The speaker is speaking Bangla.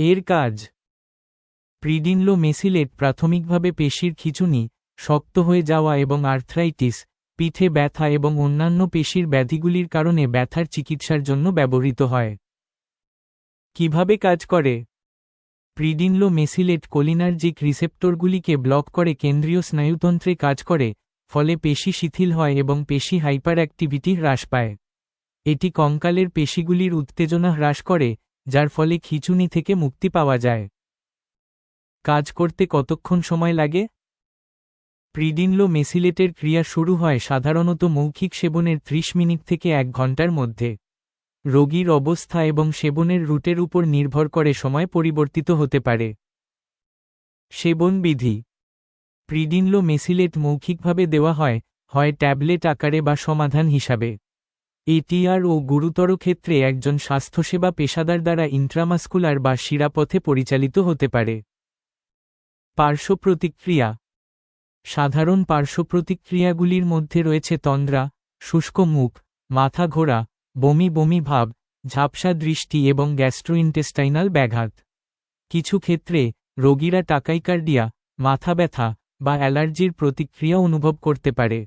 এর কাজ। প্রিডিনলো মেসিলেট প্রাথমিকভাবে পেশির খিঁচুনি, শক্ত হয়ে যাওয়া এবং আর্থ্রাইটিস, পিঠে ব্যথা এবং অন্যান্য পেশির ব্যাধিগুলির কারণে ব্যথার চিকিৎসার জন্য ব্যবহৃত হয়। কীভাবে কাজ করে? প্রিডিনলো মেসিলেট কোলিনার্জিক রিসেপ্টরগুলিকে ব্লক করে কেন্দ্রীয় স্নায়ুতন্ত্রে কাজ করে, ফলে পেশি শিথিল হয় এবং পেশি হাইপার অ্যাক্টিভিটি হ্রাস পায়। এটি কঙ্কালের পেশিগুলির উত্তেজনা হ্রাস করে যার ফলে খিঁচুনি থেকে মুক্তি পাওয়া যায়। কাজ করতে কতক্ষণ সময় লাগে? প্রিডিনলো মেসিলেটের ক্রিয়া শুরু হয় সাধারণত মৌখিক সেবনের ৩০ মিনিট থেকে এক ঘণ্টার মধ্যে। রোগীর অবস্থা এবং সেবনের রুটের উপর নির্ভর করে সময় পরিবর্তিত হতে পারে। সেবন বিধি। প্রিডিনলো মেসিলেট মৌখিকভাবে দেওয়া হয় হয় ট্যাবলেট আকারে বা সমাধান হিসাবে। এটিআর ও গুরুতর ক্ষেত্রে একজন স্বাস্থ্যসেবা পেশাদার দ্বারা ইন্ট্রামাস্কুলার বা শিরাপথে পরিচালিত হতে পারে। পার্শ্ব প্রতিক্রিয়া। সাধারণ পার্শ্ব প্রতিক্রিয়াগুলির মধ্যে রয়েছে তন্দ্রা, শুষ্ক মুখ, মাথা ঘোরা, বমি বমি ভাব, ঝাপসা দৃষ্টি এবং গ্যাস্ট্রোইন্টেস্টাইনাল ব্যাঘাত। কিছু ক্ষেত্রে রোগীরা টাকাইকার্ডিয়া, মাথা ব্যথা বা অ্যালার্জির প্রতিক্রিয়া অনুভব করতে পারে।